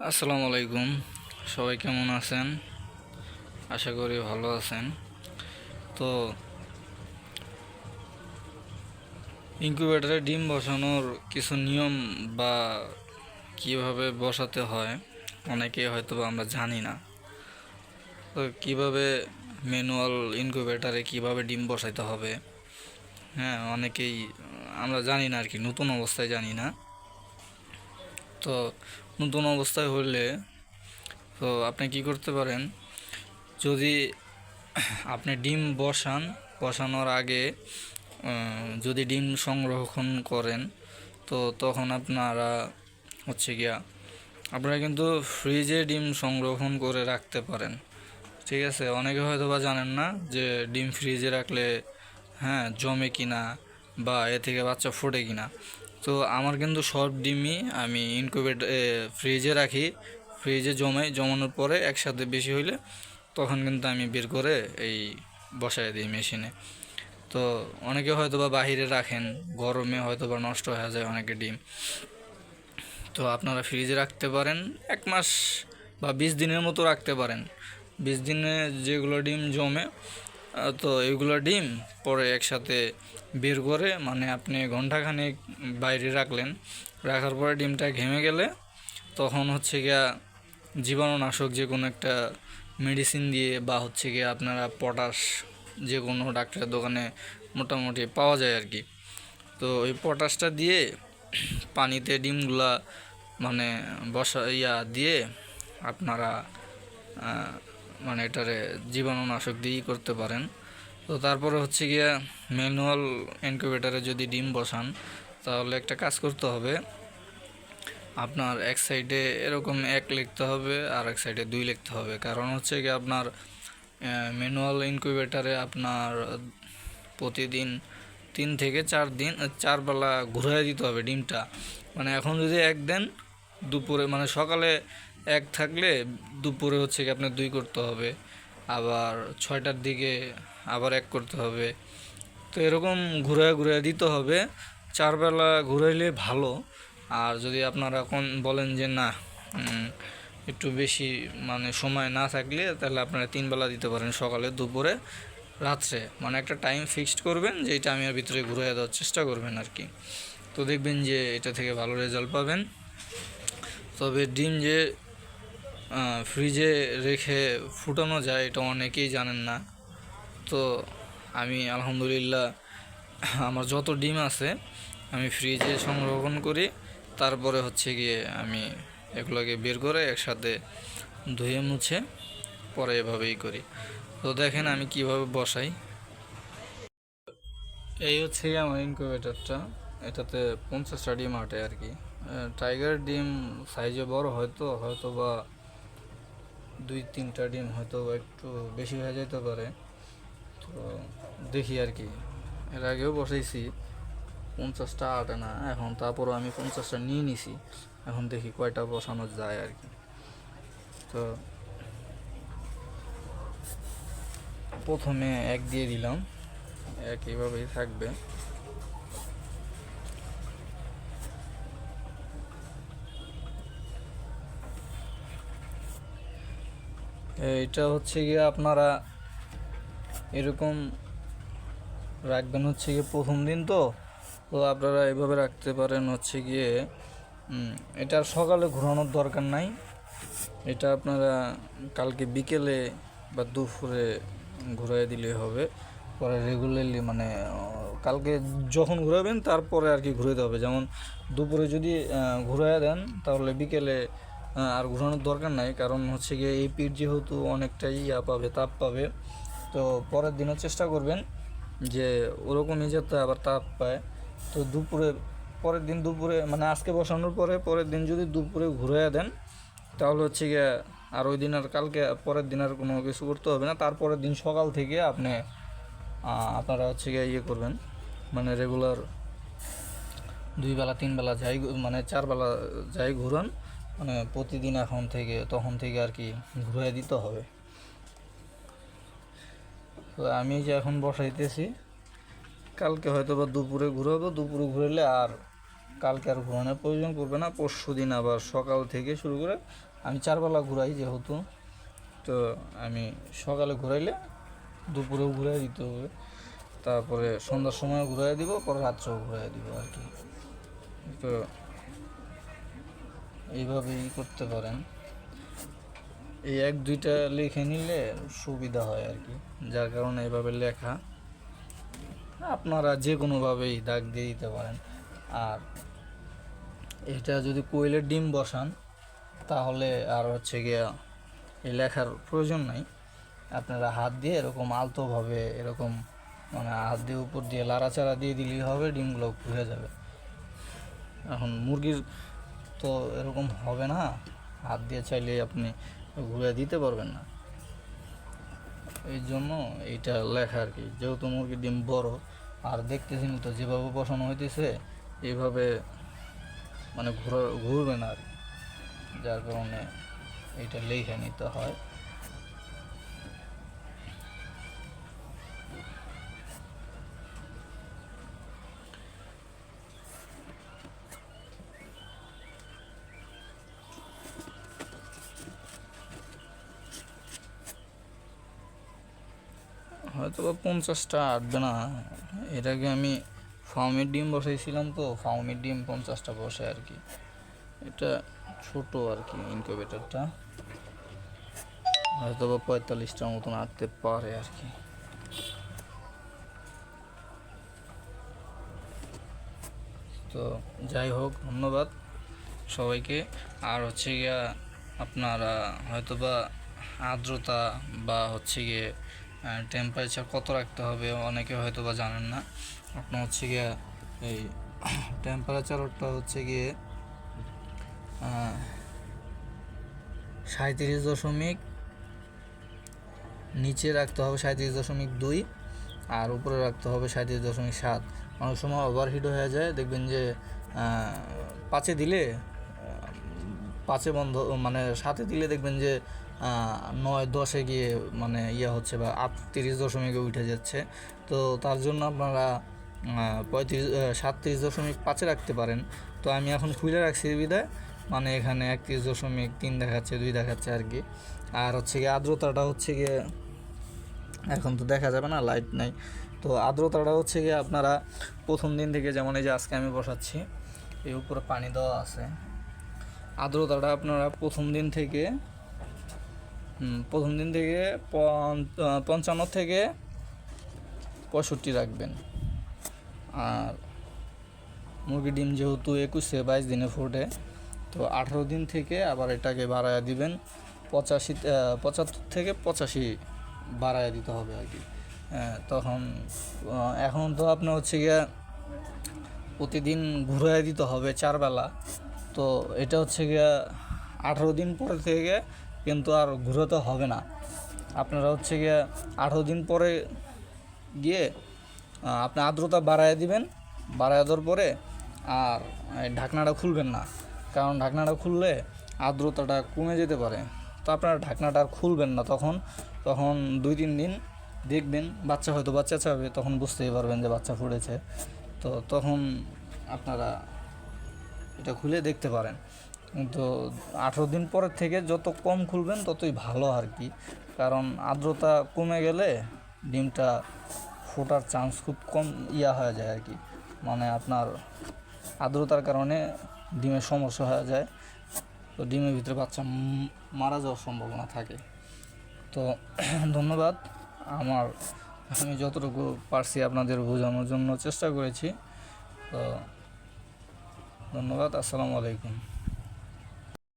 আসসালামু আলাইকুম। সবাই কেমন আছেন? আশা করি ভালো আছেন। তো ইনকিউবেটরে ডিম বসানোর কিছু নিয়ম বা কীভাবে বসাতে হয় অনেকে হয়তো আমরা জানি না। তো, কীভাবে ম্যানুয়াল ইনকিউবেটারে কীভাবে ডিম বসাইতে হবে? হ্যাঁ অনেকেই আমরা জানি না আর কি, নতুন অবস্থায় জানি না। তো নতুন অবস্থায় হলে, তো আপনি কি করতে পারেন? যদি আপনি ডিম বসান, বসানোর আগে যদি ডিম সংরক্ষণ করেন, তো তখন আপনারা হচ্ছে গিয়া, আপনারা কিন্তু ফ্রিজে ডিম সংরক্ষণ করে রাখতে পারেন। ঠিক আছে? অনেকে হয়তো বা জানেন না যে ডিম ফ্রিজে রাখলে হ্যাঁ জমে কিনা বা এ থেকে বাচ্চা ফোটে কিনা। তো আমার কিন্তু সব ডিমই আমি ইনকিউবেট ফ্রিজে রাখি। ফ্রিজে জমাই, জমানোর পরে একসাথে বেশি হইলে তখন কিন্তু আমি বের করে এই বসায় দিই মেশিনে। তো অনেকে হয়তো বা বাহিরে রাখেন, গরমে হয়তো বা নষ্ট হয়ে যায় অনেকে ডিম। তো আপনারা ফ্রিজে রাখতে পারেন, এক মাস বা বিশ দিনের মতো রাখতে পারেন। বিশ দিনে যেগুলো ডিম জমে তো এগুলো ডিম পরে একসাথে বের করে মানে আপনি ঘন্টাখানেক বাইরে রাখলেন, রাখার পরে ডিমটা ঘেমে গেলে তখন হচ্ছে গিয়া জীবাণুনাশক যে কোনো একটা মেডিসিন দিয়ে বা হচ্ছে গিয়ে আপনারা পটাশ যে কোনো ডাক্তারের দোকানে মোটামুটি পাওয়া যায় আর কি। তো ওই পটাশটা দিয়ে পানিতে ডিমগুলা মানে বসা, ইয়া দিয়ে আপনারা মানে এটারে জীবাণুনাশক দিয়েই করতে পারেন। তো তারপরে হচ্ছে গিয়া ম্যানুয়াল ইনকিউবেটারে যদি ডিম বসান, তাহলে একটা কাজ করতে হবে। আপনার এক সাইডে এরকম এক লিখতে হবে, আর এক সাইডে দুই লিখতে হবে। কারণ হচ্ছে কি আপনার ম্যানুয়াল ইনকিউবেটারে আপনার প্রতিদিন তিন থেকে চার দিন, চার বেলা ঘুরাই দিতে হবে ডিমটা। মানে এখন যদি এক দেন, দুপুরে মানে সকালে এক থাকলে দুপুরে হচ্ছে কি আপনার দুই করতে হবে, আবার ছয়টার দিকে আবার এক করতে হবে। তো এরকম ঘুরায় ঘুরায় দিতে হবে, চার বেলা ঘুরাইলে ভালো। আর যদি আপনারা কোন বলেন যে না একটু বেশি মানে সময় না থাকলে তাহলে আপনারা তিন বেলা দিতে পারেন সকালে, দুপুরে, রাত্রে। মানে একটা টাইম ফিক্সড করবেন যে এটা আমি এর ভিতরে ঘুরে দেওয়ার চেষ্টা করবেন আর কি। তো দেখবেন যে এটা থেকে ভালো রেজাল্ট পাবেন। তবে ডিম যে ফ্রিজে রেখে ফুটানো যায় এটা অনেকেই জানেন না। তো আমি আলহামদুলিল্লাহ আমার যত ডিম আছে আমি ফ্রিজে সংরক্ষণ করি, তারপরে হচ্ছে গিয়ে আমি এগুলোকে বের করে একসাথে ধুয়ে মুছে পরে এভাবেই করি। তো দেখেন আমি কীভাবে বসাই। এই হচ্ছে আমার ইনকিউবেটরটা এটাতে পঞ্চাশটা ডিম আটে আর কি। টাইগার ডিম সাইজে বড় হয়তো হয়তো বা দুই তিনটা ডিম হয়তো একটু বেশি হয়ে যেতে পারে। তো দেখি আর কি। এর আগেও বসাইছি, পঞ্চাশটা আটে না এখন তারপরও আমি পঞ্চাশটা নিয়ে নিছি। এখন দেখি কয়টা বসানো যায় আর কি। তো প্রথমে এক দিয়ে দিলাম, এক এইভাবেই থাকবে। এইটা হচ্ছে গিয়ে আপনারা এরকম রাখবেন হচ্ছে গিয়ে প্রথম দিন তো তো আপনারা এভাবে রাখতে পারেন হচ্ছে গিয়ে এটা সকালে ঘোরানোর দরকার নাই। এটা আপনারা কালকে বিকেলে বা দুপুরে ঘুরাই দিলে হবে। পরে রেগুলারলি মানে কালকে যখন ঘুরাবেন তারপরে আর কি ঘুরাতে হবে। যেমন দুপুরে যদি ঘুরাই দেন তাহলে বিকেলে আর ঘোরানোর দরকার নাই, কারণ হচ্ছে গিয়ে এই পিঠ যেহেতু অনেকটাই ইয়া পাবে, তাপ পাবে, তো পরের দিনও চেষ্টা করবেন যে ওরকমই যাতে আবার তাপ পায়। তো দুপুরে, পরের দিন দুপুরে মানে আজকে বসানোর পরে পরের দিন যদি দুপুরে ঘুরে দেন, তাহলে হচ্ছে গিয়ে আর ওই দিন আর কালকে পরের দিন আর কোনো কিছু করতে হবে না। তারপরের দিন সকাল থেকে আপনি আপনারা হচ্ছে গিয়ে ইয়ে করবেন মানে রেগুলার দুই বেলা, তিন বেলা যাই মানে চার বেলা যাই ঘুরান। মানে প্রতিদিন এখন থেকে, তখন থেকে আর কি ঘুরে দিতে হবে। তো আমি যে এখন বসাইতেছি, কালকে হয়তো বা দুপুরে ঘুরাবো, দুপুরে ঘুরালে আর কালকে আর ঘোরানোর প্রয়োজন পড়বে না, পরশু দিন আবার সকাল থেকে শুরু করে আমি চারবেলা ঘুরাই যেহেতু, তো আমি সকালে ঘুরাইলে দুপুরেও ঘুরাই দিতে হবে, তারপরে সন্ধ্যার সময় ঘুরাই দিব, পরে রাত্রেও ঘুরাই দিব আর কি। তো এইভাবেই করতে পারেন। এই এক, দুইটা লিখে নিলে সুবিধা হয় আর কি। যার কারণে এভাবে লেখা আপনারা যে কোনোভাবেই দাগ দিয়ে দিতে পারেন। আর এটা যদি কোয়েলের ডিম বসান, তাহলে আর হচ্ছে গিয়া এই লেখার প্রয়োজন নাই। আপনারা হাত দিয়ে এরকম আলতোভাবে এরকম মানে হাত দিয়ে উপর দিয়ে লাড়াচাড়া দিয়ে দিলেই হবে, ডিমগুলো ঘুরে যাবে। এখন মুরগির তো এরকম হবে না। হাত দিয়ে চাইলে আপনি ঘুরে দিতে পারবেন না। এই জন্য এইটা লেখা আর কি, যেহেতু মুরগির ডিম বড়, আর দেখতেছেন তো যেভাবে বসানো হইতেছে, এইভাবে মানে ঘুরা ঘুরবে না আর কি। যার কারণে এটা লেখা নিতে হয়। হয়তো বা পঞ্চাশটা আটবে না। এর আগে আমি ফার্মের ডিম বসাইছিলাম তো ফার্মের ডিম পঞ্চাশটা বসে আর কি। এটা ছোট আর কি ইনকিউবেটরটা হয়তো বা পঁয়তাল্লিশটার মতন আটতে পারে আর কি। তো যাই হোক, ধন্যবাদ সবাইকে। আর হচ্ছে গিয়া আপনারা হয়তো বা আর্দ্রতা বা হচ্ছে গিয়ে টেম্পারেচার কত রাখতে হবে, অনেকে হয়তো বা জানেন না। আপনার হচ্ছে গিয়ে এই টেম্পারেচারটা হচ্ছে গিয়ে সাঁত্রিশ দশমিক, নিচে রাখতে হবে সাঁত্রিশ দশমিক দুই, আর উপরে রাখতে হবে সাঁত্রিশ দশমিক সাত। অনেক সময় ওভারহিট হয়ে যায়, দেখবেন যে পাঁচে দিলে পাঁচে বন্ধ মানে সাথে দিলে দেখবেন যে নয় দশে গিয়ে মানে ইয়ে হচ্ছে বা আটত্রিশ দশমিকে উঠে যাচ্ছে। তো তার জন্য আপনারা পঁয়ত্রিশ সাতত্রিশ দশমিক পাঁচে রাখতে পারেন। তো আমি এখন খুলে রাখছি বিদায়। মানে এখানে একত্রিশ দশমিক তিন দেখাচ্ছে, দুই দেখাচ্ছে আর কি। আর হচ্ছে গিয়ে আর্দ্রতাটা হচ্ছে গিয়ে, এখন তো দেখা যাবে না লাইট নাই। তো আর্দ্রতাটা হচ্ছে গিয়ে আপনারা প্রথম দিন থেকে যেমন এই যে আজকে আমি বসাচ্ছি, এই উপরে পানি দেওয়া আছে। আর্দ্রতাটা আপনারা প্রথম দিন থেকে প্রথম দিন থেকে পঞ্চ- পঞ্চান্ন থেকে পঁয়ষট্টি রাখবেন। আর মুরগি ডিম যেহেতু একুশে বাইশ দিনে ফোটে তো আঠারো দিন থেকে আবার এটাকে বাড়ায়া দিবেন। পঁচাশি পঁচাত্তর থেকে পঁচাশি বাড়ায়া দিতে হবে আর কি। হ্যাঁ, তখন এখন তো আপনার হচ্ছে গিয়ে প্রতিদিন ঘুরাই দিতে হবে চারবেলা। তো এটা হচ্ছে গিয়ে আঠারো দিন পরে থেকে কিন্তু আর ঘুরাতে হবে না। আপনারা হচ্ছে গিয়ে আঠেরো দিন পরে গিয়ে আপনি আর্দ্রতা বাড়ায় দিবেন, বাড়ায় দেওয়ার পরে আর ঢাকনাটা খুলবেন না। কারণ ঢাকনাটা খুললে আর্দ্রতাটা কমে যেতে পারে। তো আপনারা ঢাকনাটা আর খুলবেন না তখন তখন দুই তিন দিন দেখবেন, বাচ্চা হয়তো বাচ্চা চাবে, তখন বুঝতেই পারবেন যে বাচ্চা ফুটেছে তো তখন আপনারা এটা খুলে দেখতে পারেন। কিন্তু আঠেরো দিন পরের থেকে যত কম খুলবেন ততই ভালো আর কি। কারণ আর্দ্রতা কমে গেলে ডিমটা ফোটার চান্স খুব কম ইয়া হয়ে যায় আর কি। মানে আপনার আর্দ্রতার কারণে ডিমের সমস্যা হয়ে যায়। তো ডিমের ভিতরে বাচ্চা মারা যাওয়ার সম্ভাবনা থাকে। তো ধন্যবাদ। আমার আমি যতটুকু পারছি আপনাদের বোঝানোর জন্য চেষ্টা করেছি। তো ধন্যবাদ। আসসালামু আলাইকুম।